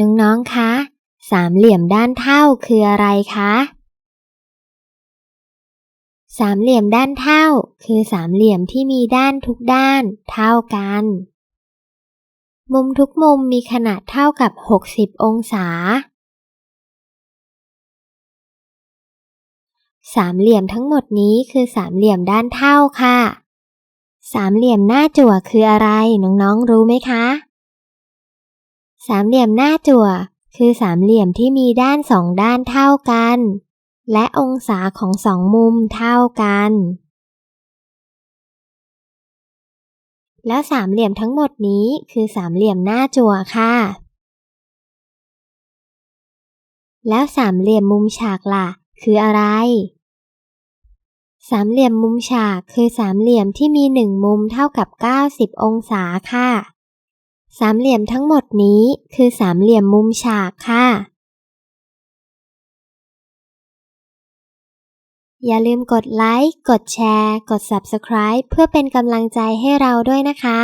น้องๆ คะ สามเหลี่ยมด้านเท่าคืออะไรคะ สามเหลี่ยมด้านเท่า คือสามเหลี่ยมที่มีด้านทุกด้านเท่ากัน มุมทุกมุมมีขนาดเท่ากับ 60 องศา สามเหลี่ยมทั้งหมดนี้คือสามเหลี่ยมด้านเท่าค่ะ สามเหลี่ยมหน้าจั่วคืออะไรน้องๆ รู้ไหมคะ สามเหลี่ยมหน้าจั่ว คือสามเหลี่ยมที่มีด้านสองด้านเท่ากัน และองศาของสองมุมเท่ากัน แล้วสามเหลี่ยมทั้งหมดนี้คือสามเหลี่ยมหน้าจั่วค่ะ แล้วสามเหลี่ยมมุมฉากล่ะ คืออะไรสามเหลี่ยมมุมฉากคือสามเหลี่ยมที่มีหนึ่งมุมเท่ากับ 90 องศาค่ะ สามเหลี่ยมทั้งหมดนี้คือสามเหลี่ยมมุมฉากค่ะ อย่าลืมกดไลค์ กดแชร์ กด Subscribe เพื่อเป็นกำลังใจให้เราด้วยนะคะ